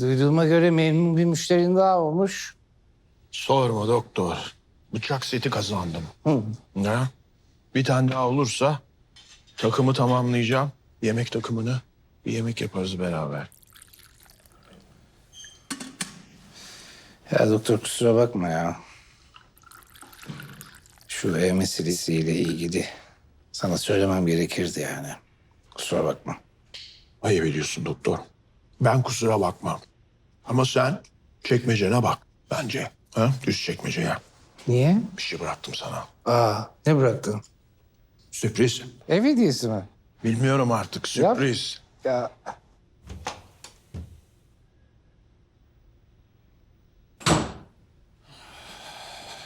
Duyduğuma göre memnun bir müşterin daha olmuş. Sorma doktor. Bıçak seti kazandım. Hı. Ya. Bir tane daha olursa takımı tamamlayacağım. Yemek takımını bir yemek yaparız beraber. Ya doktor kusura bakma ya. Şu E meselesiyle ilgili sana söylemem gerekirdi yani. Kusura bakma. Ayıp ediyorsun doktor. Ben kusura bakmam. Ama sen çekmecene bak bence. Ha? Düz çekmeceye. Niye? Bir şey bıraktım sana. Aa ne bıraktın? Sürpriz. Ev hediyesi mi? Bilmiyorum artık sürpriz. Ya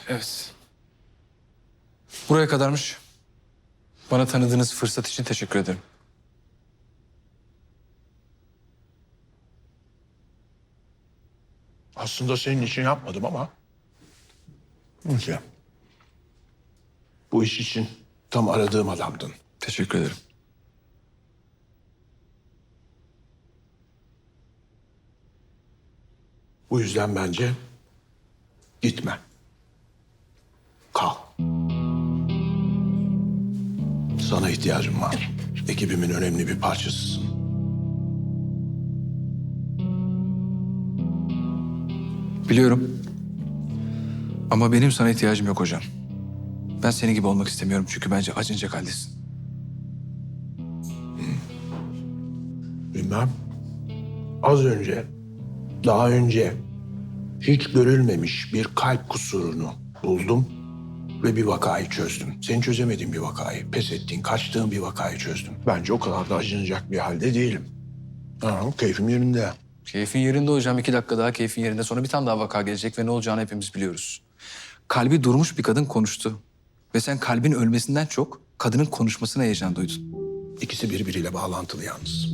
Evet. Buraya kadarmış. Bana tanıdığınız fırsat için teşekkür ederim. Aslında senin için yapmadım ama. Neyse. Bu iş için tam aradığım adamdın. Teşekkür ederim. Bu yüzden bence gitme. Kal. Sana ihtiyacım var. Ekibimin önemli bir parçasısın. Biliyorum. Ama benim sana ihtiyacım yok hocam. Ben senin gibi olmak istemiyorum çünkü bence acınacak haldesin. Bilmem. Az önce, daha önce hiç görülmemiş bir kalp kusurunu buldum ve bir vakayı çözdüm. Senin çözemediğin bir vakayı, pes ettiğin, kaçtığın bir vakayı çözdüm. Bence o kadar da acınacak bir halde değilim. Ha, keyfim yerinde. Keyfin yerinde hocam. iki dakika daha keyfin yerinde. Sonra bir tane daha vaka gelecek ve ne olacağını hepimiz biliyoruz. Kalbi durmuş bir kadın konuştu. Ve sen kalbin ölmesinden çok kadının konuşmasına heyecan duydun. İkisi birbiriyle bağlantılı yalnız.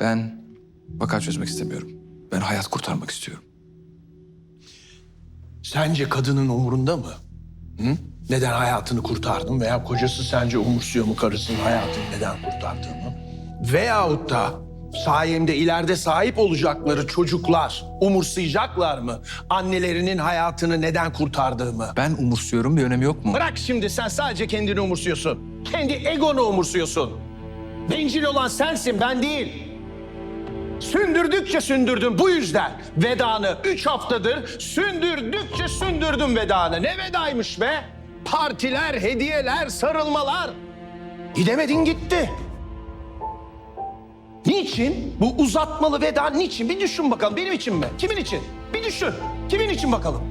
Ben vaka çözmek istemiyorum. Ben hayat kurtarmak istiyorum. Sence kadının umurunda mı? Hı? Neden hayatını kurtardın veya kocası sence umursuyor mu karısının hayatını neden kurtardığını? Veyahut da sayemde ileride sahip olacakları çocuklar umursayacaklar mı? Annelerinin hayatını neden kurtardığımı? Ben umursuyorum bir önemi yok mu? Bırak şimdi sen sadece kendini umursuyorsun. Kendi egonu umursuyorsun. Bencil olan sensin ben değil. Sündürdükçe sündürdüm bu yüzden. Vedanı üç haftadır sündürdükçe sündürdüm vedanı. Ne vedaymış be? Partiler, hediyeler, sarılmalar. Gidemedin gitti. Niçin? Bu uzatmalı veda niçin? Bir düşün bakalım. Benim için mi? Kimin için? Bir düşün. Kimin için bakalım?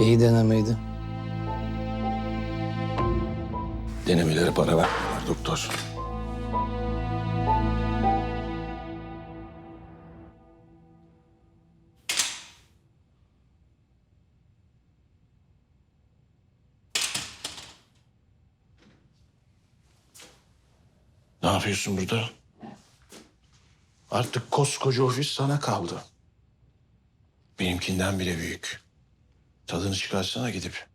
İyi denemeydi. Denemelere para vermiyorlar doktor. Ne yapıyorsun burada? Artık koskoca ofis sana kaldı. Benimkinden bile büyük. Tadını çıkarsana gidip.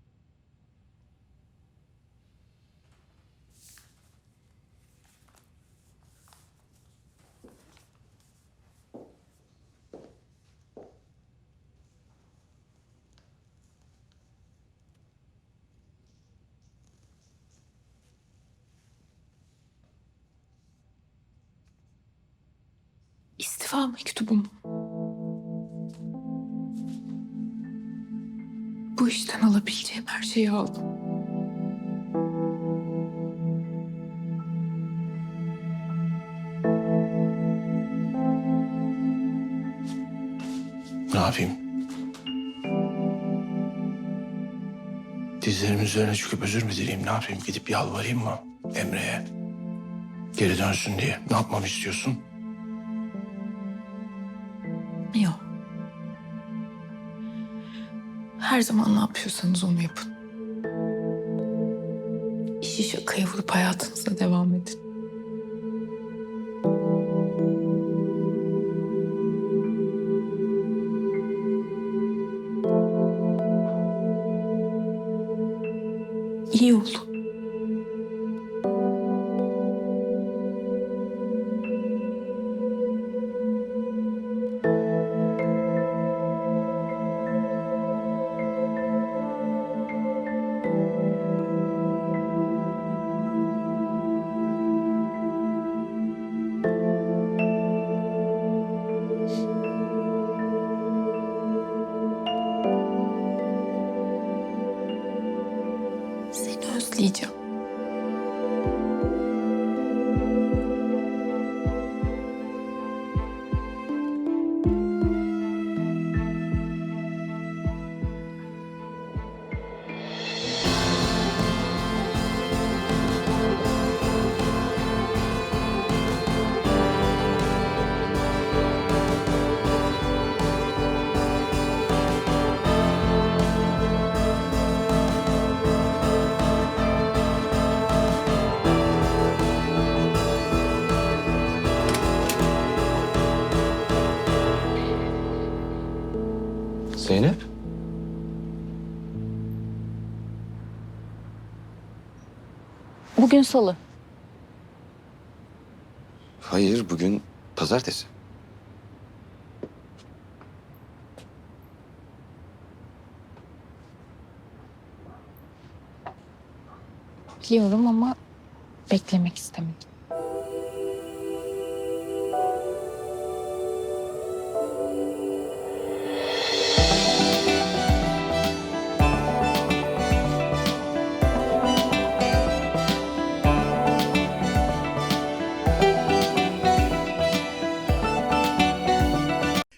İstifa mektubum. Bu işten alabileceğim her şeyi aldım. Ne yapayım? Dizlerimin üzerine çıkıp özür mü dileyim? Ne yapayım? Gidip yalvarayım mı Emre'ye? Geri dönsün diye. Ne yapmamı istiyorsun? Yok. Her zaman ne yapıyorsanız onu yapın. işi şakaya vurup hayatınıza devam edin. İyi olun. видео. Zeynep? Bugün salı. Hayır, bugün pazartesi. Biliyorum ama beklemek istemedim.